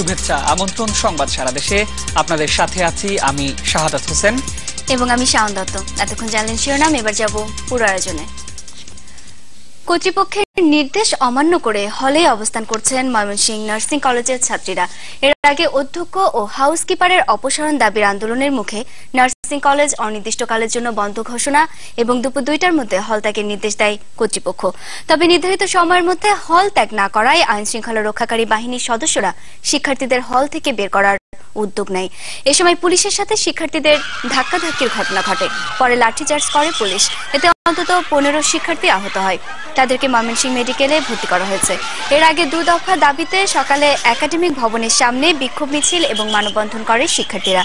শুভেচ্ছা, আমন্ত্রণ, সংবাদ সারা দেশে। আপনাদের সাথে আছি আমি শাহাদাত হোসেন। এবং আমি শাওন দত্ত। এতক্ষণ জানলেন শিরোনাম, এবার যাব পুরো আয়োজনে। কর্তৃপক্ষের নির্দেশ অমান্য করে হলে অবস্থান করছেন ময়মনসিংহ নার্সিং কলেজের ছাত্রীরা। এর আগে অধ্যক্ষ ও হাউসকিপারের অপসারণ দাবির আন্দোলনের মুখে নার্সিং কলেজ অনির্দিষ্টকালের জন্য বন্ধ ঘোষণা এবং দুপুর দুইটার মধ্যে হল ত্যাগের নির্দেশ দেয় কর্তৃপক্ষ। তবে নির্ধারিত সময়ের মধ্যে হল ত্যাগ না করায় আইন শৃঙ্খলা রক্ষাকারী বাহিনীর সদস্যরা শিক্ষার্থীদের হল থেকে বের করার উদ্যোগ নেয়। এ সময় পুলিশের সাথে শিক্ষার্থীদের ধাক্কাধাক্কির ঘটনা ঘটে। পরে লাঠিচার্জ করে পুলিশ। এতে অন্তত পনেরো শিক্ষার্থী আহত হয়। তাদেরকে ময়মনসিংহ মেডিকেলে ভর্তি করা হয়েছে। এর আগে দু দফা দাবিতে সকালে একাডেমিক ভবনের সামনে বিক্ষোভ মিছিল এবং মানববন্ধন করে শিক্ষার্থীরা।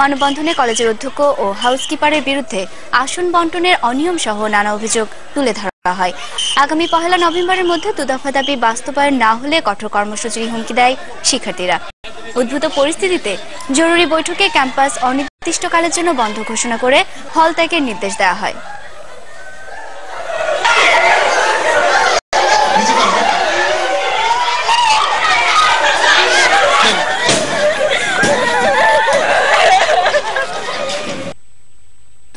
মানববন্ধনে কলেজের অধ্যক্ষ ও হাউসকিপারের বিরুদ্ধে আসন বন্টনের অনিয়ম সহ নানা অভিযোগ তুলে ধরা হয়। আগামী পহেলা নভেম্বরের মধ্যে দুদফা দাবি বাস্তবায়ন না হলে কঠোর কর্মসূচির হুমকি দেয় শিক্ষার্থীরা। উদ্ভূত পরিস্থিতিতে জরুরি বৈঠকে ক্যাম্পাস অনির্দিষ্টকালের জন্য বন্ধ ঘোষণা করে হল ত্যাগের নির্দেশ দেওয়া হয়।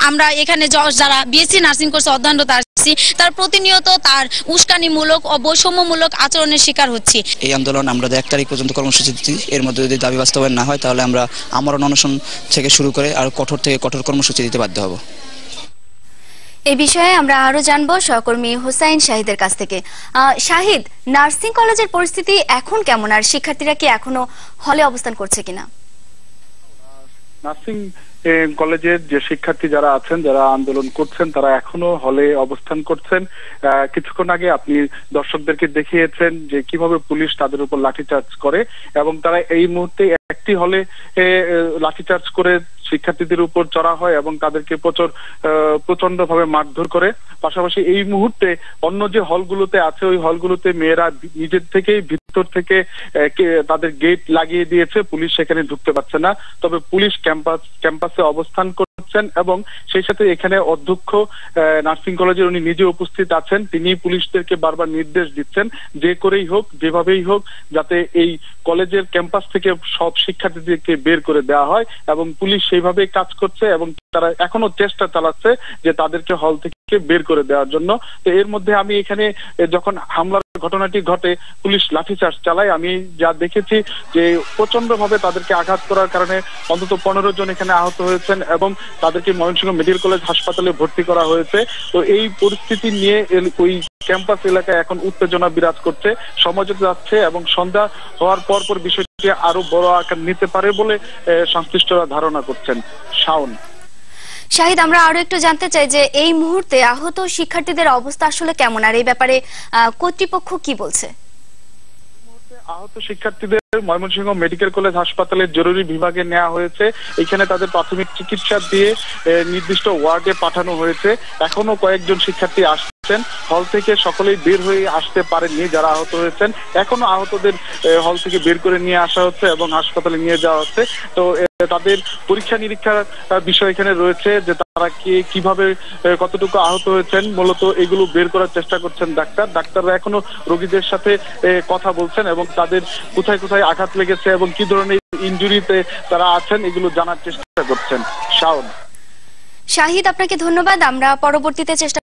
আমরা এখানে যারা বিএসসি নার্সিং কোর্সে অধ্যয়নরত আসছি তার প্রতিনিয়ত তার উস্কানিমূলক ও বৈষম্যমূলক আচরণের শিকার হচ্ছি। এই আন্দোলন আমরা এক তারিখ পর্যন্ত কর্মসূচি দিচ্ছি এর মধ্যে যদি দাবি বাস্তবায়ন না হয় তাহলে আমরা আমরণ অনশন থেকে শুরু করে আর কঠোর থেকে কঠোর কর্মসূচি দিতে বাধ্য হব। এই বিষয়ে আমরা আরও জানব সহকর্মী হোসাইন শাহিদের কাছ থেকে। আহ, শাহিদ নার্সিং কলেজের পরিস্থিতি এখন কেমন? আর শিক্ষার্থীরা কি এখনও হলে অবস্থান করছে কিনা? নার্সিং এ, কলেজের যে শিক্ষার্থী যারা আছেন, যারা আন্দোলন করছেন, তারা এখনও হলে অবস্থান করছেন। কিছুক্ষণ আগে আপনি দর্শকদেরকে দেখিয়েছেন যে কীভাবে পুলিশ তাদের উপর লাঠিচার্জ করে এবং তারা এই মুহূর্তে একটি হলে লাঠিচার্জ করে শিক্ষার্থীদের উপর চড়া হয় এবং তাদেরকে প্রচুর প্রচণ্ড ভাবে মারধর করে। পাশাপাশি এই মুহূর্তে অন্য যে হলগুলোতে আছে, ওই হলগুলোতে মেয়েরা নিজের থেকে ভিতর থেকে তাদের গেট লাগিয়ে দিয়েছে। পুলিশ সেখানে ঢুকতে পারছে না। তবে পুলিশ ক্যাম্পাস, ক্যাম্পাসে অবস্থান করছেন এবং সেই সাথে এখানে অধ্যক্ষ নার্সিং কলেজের উনি নিজে উপস্থিত আছেন, তিনি পুলিশদেরকে বারবার নির্দেশ দিচ্ছেন যে করেই হোক, যেভাবেই হোক, যাতে এই কলেজের ক্যাম্পাস থেকে সব শিক্ষার্থীদেরকে বের করে দেওয়া হয় এবং পুলিশ সেইভাবে কাজ করছে এবং তারা এখনও চেষ্টা চালাচ্ছে যে তাদেরকে হল থেকে বের করে দেওয়ার জন্য। তো এর মধ্যে আমি এখানে যখন হামলার ঘটনাটি ঘটে, পুলিশ লাঠিচার্জ চালায়, আমি যা দেখেছি যে প্রচণ্ড ভাবে তাদেরকে আঘাত করার কারণে অন্তত পনেরো জন এখানে আহত হয়েছেন এবং তাদেরকে ময়মনসিংহ মেডিকেল কলেজ হাসপাতালে ভর্তি করা হয়েছে। তো এই পরিস্থিতি নিয়ে ওই ক্যাম্পাস এলাকায় এখন উত্তেজনা বিরাজ করছে। সমাজ যাচ্ছে এবং সন্ধ্যা হওয়ার পর পর বিষয়টি আরও বড় আকার নিতে পারে বলে সংশ্লিষ্টরা ধারণা করছেন। শাওন। শাহিদ, আমরা আরও একটু জানতে চাই যে এই মুহূর্তে আহত শিক্ষার্থীদের অবস্থা আসলে কেমন? আর এই ব্যাপারে কর্তৃপক্ষ কি বলছে? আহত শিক্ষার্থীদের ময়মনসিংহ মেডিকেল কলেজ হাসপাতালের জরুরি বিভাগে নেওয়া হয়েছে। এখানে তাদের প্রাথমিক চিকিৎসা দিয়ে নির্দিষ্ট ওয়ার্ডে পাঠানো হয়েছে। এখনও কয়েকজন শিক্ষার্থী আসছেন হল থেকে সকলেই বের হয়ে আসতে পারেননি যারা আহত হয়েছেন। এখনও আহতদের হল থেকে বের করে নিয়ে আসা হচ্ছে এবং হাসপাতালে নিয়ে যাওয়া হচ্ছে। তো তাদের পরীক্ষা নিরীক্ষার বিষয় এখানে রয়েছে যে তারা কে, কীভাবে কতটুকু আহত হয়েছেন। মূলত এগুলো বের করার চেষ্টা করছেন ডাক্তার। ডাক্তাররা এখনও রোগীদের সাথে কথা বলছেন এবং তাদের কোথায় কোথায় আঘাত লেগেছে এবং কি ধরনের ইনজুরিতে তারা আছেন এগুলো জানার চেষ্টা করছেন। শাওন। শাহিদ, আপনাকে ধন্যবাদ। আমরা পরবর্তীতে চেষ্টা